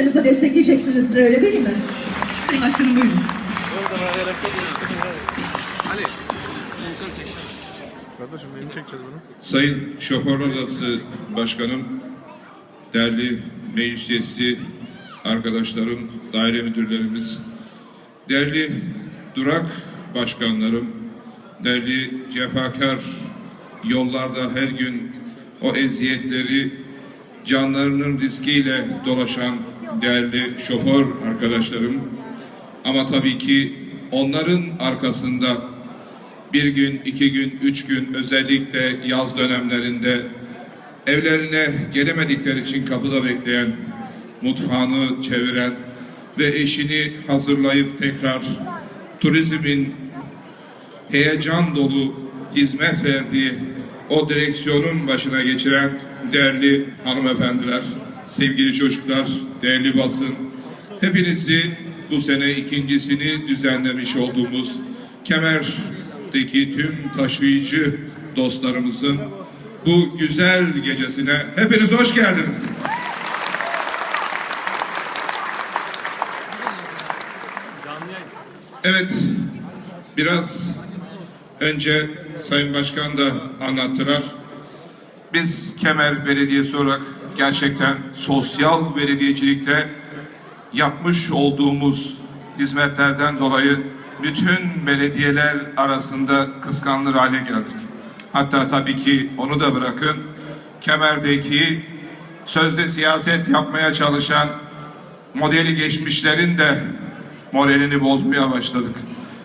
Yanınızda destekleyeceksinizdir öyle değil mi? Sayın Başkanım buyurun. Kardeşim beni çekeceğiz bunu. Sayın Şoför Odası Başkanım, değerli meclis üyesi, arkadaşlarım, daire müdürlerimiz, değerli durak başkanlarım, değerli cefakar yollarda her gün o eziyetleri canlarının riskiyle dolaşan değerli şoför arkadaşlarım ama tabii ki onların arkasında bir gün, iki gün, üç gün özellikle yaz dönemlerinde evlerine gelemedikleri için kapıda bekleyen, mutfağını çeviren ve eşini hazırlayıp tekrar turizmin heyecan dolu hizmet verdiği o direksiyonun başına geçiren değerli hanımefendiler, sevgili çocuklar, değerli basın, hepinizi bu sene ikincisini düzenlemiş olduğumuz Kemer'deki tüm taşıyıcı dostlarımızın bu güzel gecesine hepiniz hoş geldiniz. Evet, biraz önce Sayın Başkan da anlattılar. Biz Kemer Belediyesi olarak gerçekten sosyal belediyecilikte yapmış olduğumuz hizmetlerden dolayı bütün belediyeler arasında kıskanılır hale geldik. Hatta tabii ki onu da bırakın Kemer'deki sözde siyaset yapmaya çalışan modeli geçmişlerin de moralini bozmaya başladık.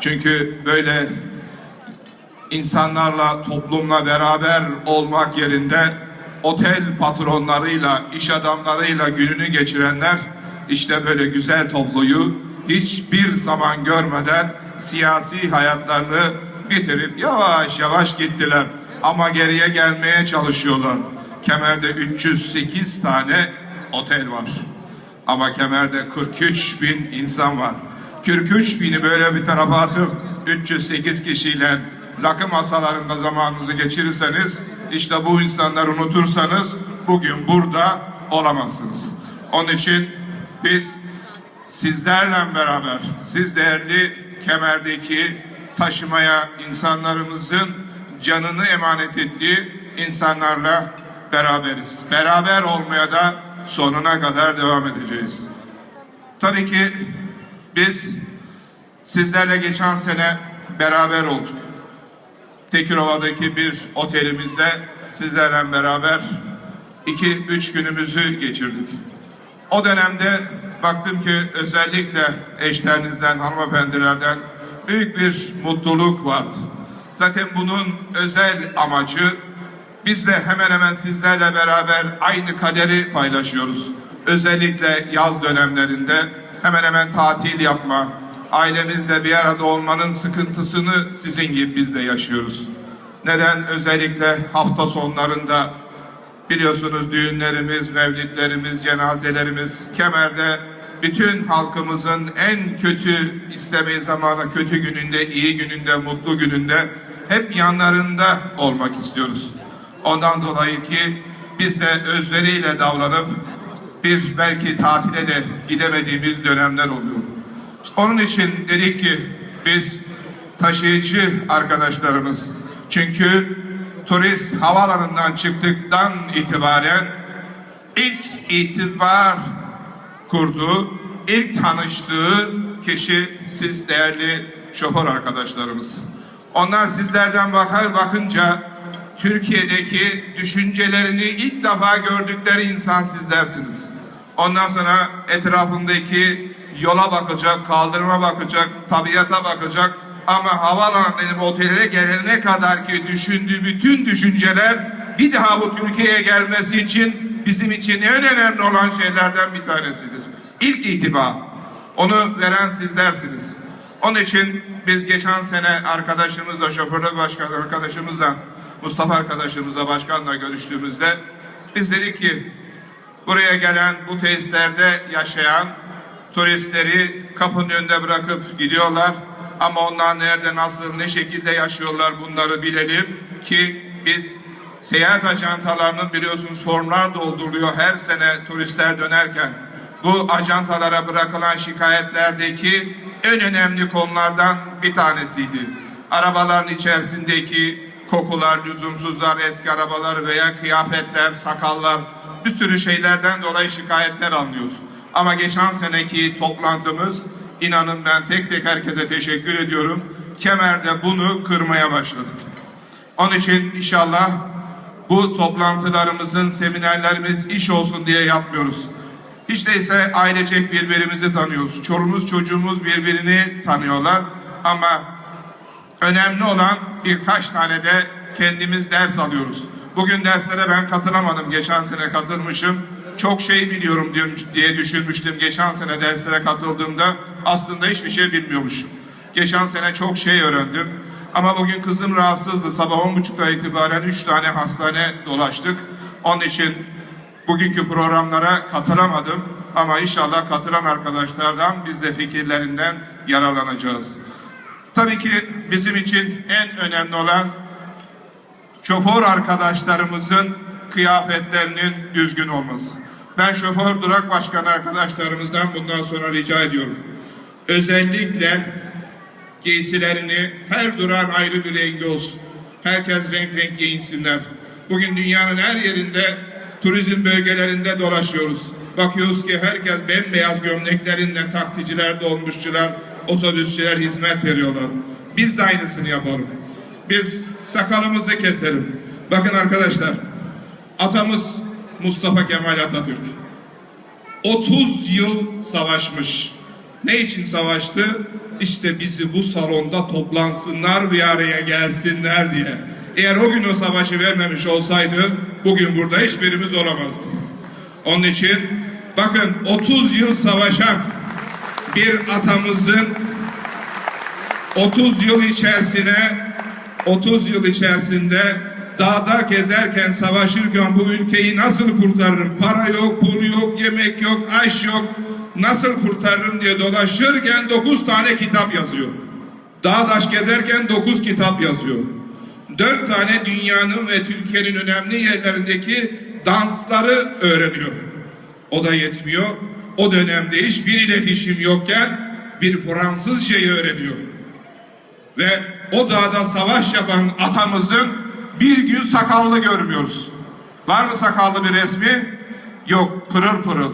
Çünkü böyle insanlarla, toplumla beraber olmak yerinde otel patronlarıyla, iş adamlarıyla gününü geçirenler işte böyle güzel tabloyu hiçbir zaman görmeden siyasi hayatlarını bitirip yavaş yavaş gittiler. Ama geriye gelmeye çalışıyorlar. Kemer'de 308 tane otel var. Ama Kemer'de 43 bin insan var. 43 bini böyle bir tarafa atıp 308 kişiyle rakı masalarında zamanınızı geçirirseniz işte bu insanları unutursanız bugün burada olamazsınız. Onun için biz sizlerle beraber siz değerli kemerdeki taşımaya insanlarımızın canını emanet ettiği insanlarla beraberiz. Beraber olmaya da sonuna kadar devam edeceğiz. Tabii ki biz sizlerle geçen sene beraber olduk. Tekirova'daki bir otelimizde sizlerle beraber iki üç günümüzü geçirdik. O dönemde baktım ki özellikle eşlerinizden, hanımefendilerden büyük bir mutluluk vardı. Zaten bunun özel amacı biz de hemen hemen sizlerle beraber aynı kaderi paylaşıyoruz. Özellikle yaz dönemlerinde hemen hemen tatil yapma, ailemizle bir arada olmanın sıkıntısını sizin gibi biz de yaşıyoruz. Neden? Özellikle hafta sonlarında biliyorsunuz düğünlerimiz, mevlidlerimiz, cenazelerimiz Kemer'de bütün halkımızın en kötü istemeyi zamanı, kötü gününde, iyi gününde, mutlu gününde hep yanlarında olmak istiyoruz. Ondan dolayı ki biz de özveriyle davranıp bir belki tatile de gidemediğimiz dönemler oluyor. Onun için dedik ki biz taşıyıcı arkadaşlarımız çünkü turist havalanından çıktıktan itibaren ilk itibar kurduğu, ilk tanıştığı kişi siz değerli şoför arkadaşlarımız. Onlar sizlerden bakar bakınca Türkiye'deki düşüncelerini ilk defa gördükleri insan sizlersiniz. Ondan sonra etrafındaki yola bakacak, kaldırıma bakacak, tabiata bakacak ama havaalanı otele gelene kadar ki düşündüğü bütün düşünceler bir daha bu Türkiye'ye gelmesi için bizim için en önemli olan şeylerden bir tanesidir. İlk itibar. Onu veren sizlersiniz. Onun için biz geçen sene arkadaşımızla, şoförler başkan arkadaşımızla, Mustafa arkadaşımızla, başkanla görüştüğümüzde biz dedik ki buraya gelen, bu tesislerde yaşayan turistleri kapının önünde bırakıp gidiyorlar. Ama onlar nerede, nasıl, ne şekilde yaşıyorlar bunları bilelim ki biz seyahat ajantalarının biliyorsunuz formlar dolduruluyor her sene turistler dönerken. bu ajantalara bırakılan şikayetlerdeki en önemli konulardan bir tanesiydi. Arabaların içerisindeki kokular, lüzumsuzlar, eski arabalar veya kıyafetler, sakallar bir sürü şeylerden dolayı şikayetler alıyoruz. Ama geçen seneki toplantımız inanın ben tek tek herkese teşekkür ediyorum. Kemerde bunu kırmaya başladık. Onun için inşallah bu toplantılarımızın, seminerlerimiz iş olsun diye yapmıyoruz. Hiç değilse ailecek birbirimizi tanıyoruz. Çorumuz çocuğumuz birbirini tanıyorlar. Ama önemli olan birkaç tane de kendimiz ders alıyoruz. Bugün derslere ben katılamadım. Geçen sene katılmışım. Çok şey biliyorum diye- düşünmüştüm. Geçen sene derslere katıldığımda aslında hiçbir şey bilmiyormuşum. Geçen sene çok şey öğrendim. Ama bugün kızım rahatsızdı. Sabah on buçukta itibaren üç tane hastane dolaştık. Onun için bugünkü programlara katılamadım. Ama inşallah katılan arkadaşlardan biz de fikirlerinden yararlanacağız. Tabii ki bizim için en önemli olan şoför arkadaşlarımızın kıyafetlerinin düzgün olması. Ben şoför durak başkanı arkadaşlarımızdan bundan sonra rica ediyorum. Özellikle giysilerini her duran ayrı bir rengi olsun. Herkes renk renk giyinsinler. Bugün dünyanın her yerinde turizm bölgelerinde dolaşıyoruz. Bakıyoruz ki herkes bembeyaz gömleklerinle taksiciler, dolmuşçular, otobüsçüler hizmet veriyorlar. Biz de aynısını yapalım. Biz sakalımızı keselim. Bakın arkadaşlar, atamız Mustafa Kemal Atatürk 30 yıl savaşmış. Ne için savaştı? İşte bizi bu salonda toplansınlar bir araya gelsinler diye. Eğer o gün o savaşı vermemiş olsaydı bugün burada hiçbirimiz olamazdık. Onun için bakın 30 yıl savaşan bir atamızın 30 yıl içerisine 30 yıl içerisinde dağda gezerken savaşırken bu ülkeyi nasıl kurtarırım? Para yok, pul yok, yemek yok, aş yok. Nasıl kurtarırım diye dolaşırken 9 tane kitap yazıyor. Dağ daş gezerken 9 kitap yazıyor. 4 tane dünyanın ve Türkiye'nin önemli yerlerindeki dansları öğreniyor. O da yetmiyor. O dönemde hiçbir iletişim yokken bir Fransızcayı öğreniyor. Ve o dağda savaş yapan atamızın bir gün sakallı görmüyoruz. Var mı sakallı bir resmi? Yok, pırıl pırıl.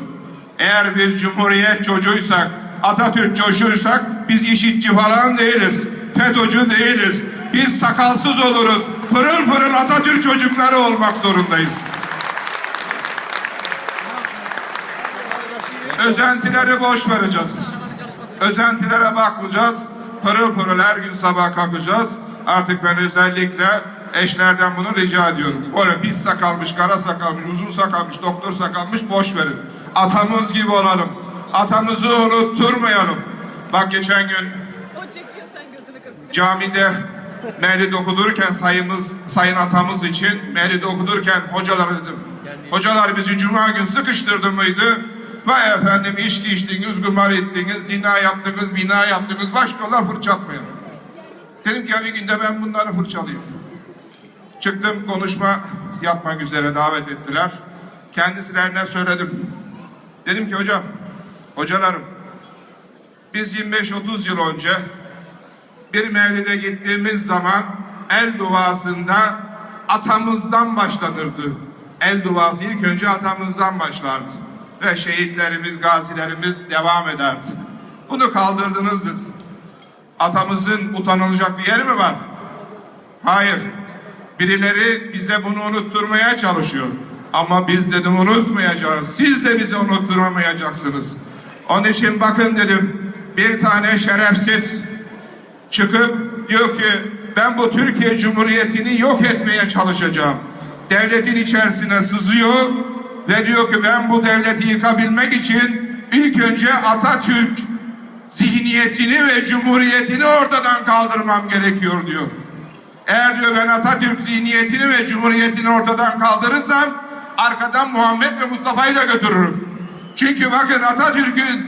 Eğer biz Cumhuriyet çocuğuysak, Atatürk çocuğuysak biz işitçi falan değiliz. FETÖ'cü değiliz. Biz sakalsız oluruz. Pırıl pırıl Atatürk çocukları olmak zorundayız. Özentileri boş vereceğiz. Özentilere bakmayacağız. Pırıl pırıl her gün sabah kalkacağız. Artık ben özellikle eşlerden bunu rica ediyorum. Öyle pis sakalmış, kara sakalmış, uzun sakalmış, doktor sakalmış boş verin. Atamız gibi olalım. Atamızı unutturmayalım. Bak geçen gün O çekiyor sen gözünü kırpıyor. camide mevlid okudurken sayımız, sayın atamız için mevlid okudurken hocalara dedim. Hocalar bizi cuma gün sıkıştırdı mıydı? Vay efendim içki içtiniz, kumar ettiniz, zina yaptınız, bina yaptınız, başkalar fırçatmıyor. Dedim ki ya bir günde ben bunları fırçalayayım. Çıktım konuşma yapmak üzere davet ettiler. Kendisilerine söyledim. Dedim ki hocam, hocalarım biz 25-30 yıl önce bir mevlide gittiğimiz zaman el duasında atamızdan başlanırdı. El duası ilk önce atamızdan başlardı. Ve şehitlerimiz, gazilerimiz devam ederdi. Bunu kaldırdınız. Atamızın utanılacak bir yeri mi var? Hayır. Birileri bize bunu unutturmaya çalışıyor. Ama biz dedim unutmayacağız. Siz de bizi unutturamayacaksınız. Onun için bakın dedim bir tane şerefsiz çıkıp diyor ki ben bu Türkiye Cumhuriyeti'ni yok etmeye çalışacağım. Devletin içerisine sızıyor ve diyor ki ben bu devleti yıkabilmek için ilk önce Atatürk zihniyetini ve cumhuriyetini ortadan kaldırmam gerekiyor diyor. Eğer diyor ben Atatürk zihniyetini ve cumhuriyetini ortadan kaldırırsam arkadan Muhammed ve Mustafa'yı da götürürüm. Çünkü bakın Atatürk'ün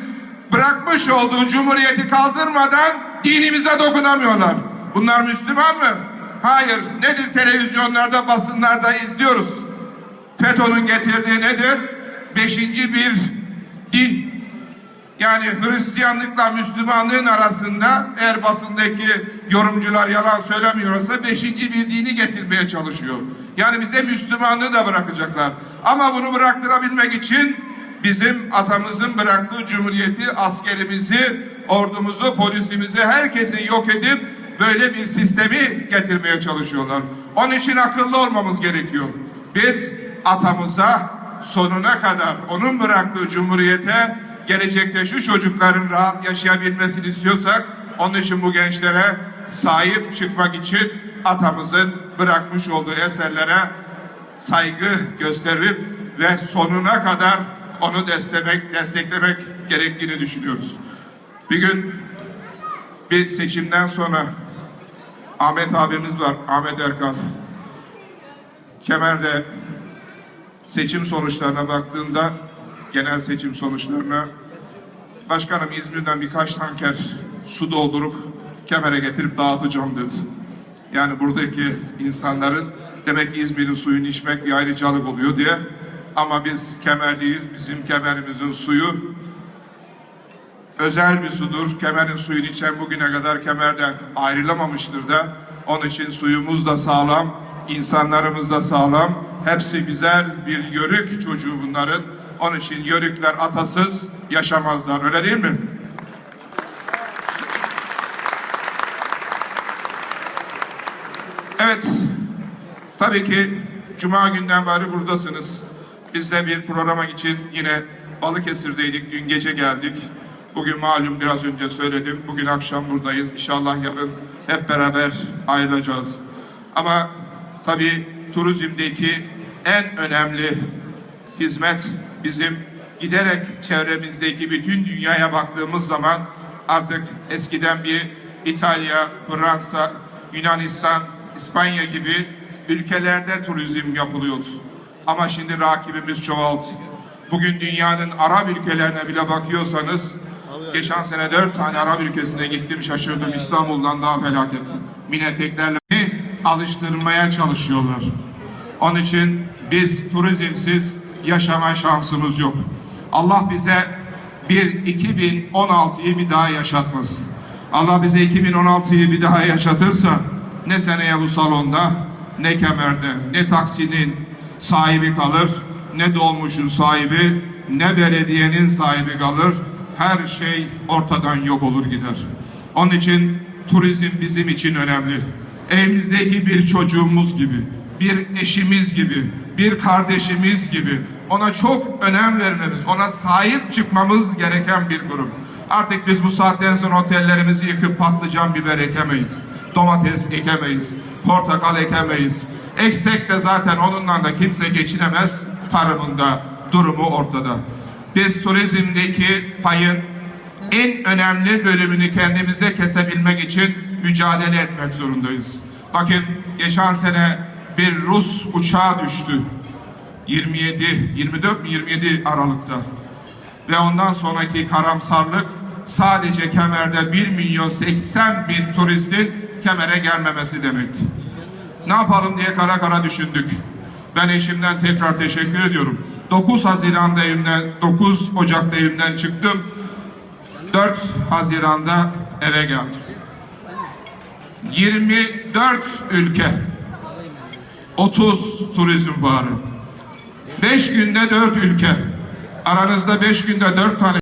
bırakmış olduğu cumhuriyeti kaldırmadan dinimize dokunamıyorlar. Bunlar Müslüman mı? Hayır. Nedir televizyonlarda, basınlarda izliyoruz. FETÖ'nün getirdiği nedir? Beşinci bir din. Yani Hristiyanlıkla Müslümanlığın arasında eğer basındaki yorumcular yalan söylemiyorsa beşinci bir dini getirmeye çalışıyor. Yani bize Müslümanlığı da bırakacaklar. Ama bunu bıraktırabilmek için bizim atamızın bıraktığı cumhuriyeti, askerimizi, ordumuzu, polisimizi, herkesi yok edip böyle bir sistemi getirmeye çalışıyorlar. Onun için akıllı olmamız gerekiyor. Biz atamıza sonuna kadar onun bıraktığı cumhuriyete gelecekte şu çocukların rahat yaşayabilmesini istiyorsak onun için bu gençlere sahip çıkmak için atamızın bırakmış olduğu eserlere saygı gösterip ve sonuna kadar onu desteklemek, desteklemek gerektiğini düşünüyoruz. Bir gün bir seçimden sonra Ahmet abimiz var, Ahmet Erkal. Kemer'de seçim sonuçlarına baktığında genel seçim sonuçlarına başkanım İzmir'den birkaç tanker su doldurup Kemer'e getirip dağıtacağım dedi. Yani buradaki insanların demek ki İzmir'in suyunu içmek bir ayrıcalık oluyor diye. Ama biz Kemerliyiz. Bizim Kemer'imizin suyu özel bir sudur. Kemer'in suyunu içen bugüne kadar Kemer'den ayrılamamıştır da. Onun için suyumuz da sağlam, insanlarımız da sağlam. Hepsi güzel bir yörük çocuğu bunların. Onun için yörükler atasız yaşamazlar. Öyle değil mi? Evet. Tabii ki Cuma günden beri buradasınız. Biz de bir programa için yine Balıkesir'deydik. Dün gece geldik. Bugün malum biraz önce söyledim. Bugün akşam buradayız. İnşallah yarın hep beraber ayrılacağız. Ama tabii turizmdeki en önemli hizmet bizim giderek çevremizdeki bütün dünyaya baktığımız zaman artık eskiden bir İtalya, Fransa, Yunanistan, İspanya gibi ülkelerde turizm yapılıyordu. Ama şimdi rakibimiz çoğaldı. Bugün dünyanın Arap ülkelerine bile bakıyorsanız geçen sene dört tane Arap ülkesine gittim şaşırdım İstanbul'dan daha felaket. Mineteklerle alıştırmaya çalışıyorlar. Onun için biz turizmsiz yaşama şansımız yok. Allah bize bir 2016'yı bir daha yaşatmasın. Allah bize 2016'yı bir daha yaşatırsa ne seneye bu salonda ne kemerde ne taksinin sahibi kalır ne dolmuşun sahibi ne belediyenin sahibi kalır. Her şey ortadan yok olur gider. Onun için turizm bizim için önemli. Evimizdeki bir çocuğumuz gibi, bir eşimiz gibi, bir kardeşimiz gibi ona çok önem vermemiz, ona sahip çıkmamız gereken bir grup. Artık biz bu saatten sonra otellerimizi yıkıp patlıcan biber ekemeyiz. Domates ekemeyiz. Portakal ekemeyiz. Eksek de zaten onunla da kimse geçinemez. Tarımında durumu ortada. Biz turizmdeki payın en önemli bölümünü kendimize kesebilmek için mücadele etmek zorundayız. Bakın geçen sene bir Rus uçağı düştü. 27, 24 mi 27 Aralık'ta. Ve ondan sonraki karamsarlık sadece Kemer'de 1 milyon 80 bin turistin Kemer'e gelmemesi demekti. Ne yapalım diye kara kara düşündük. Ben eşimden tekrar teşekkür ediyorum. 9 Haziran'da evimden, 9 Ocak'ta evimden çıktım. 4 Haziran'da eve geldim. 24 ülke 30 turizm fuarı 5 günde 4 ülke. Aranızda 5 günde 4 tane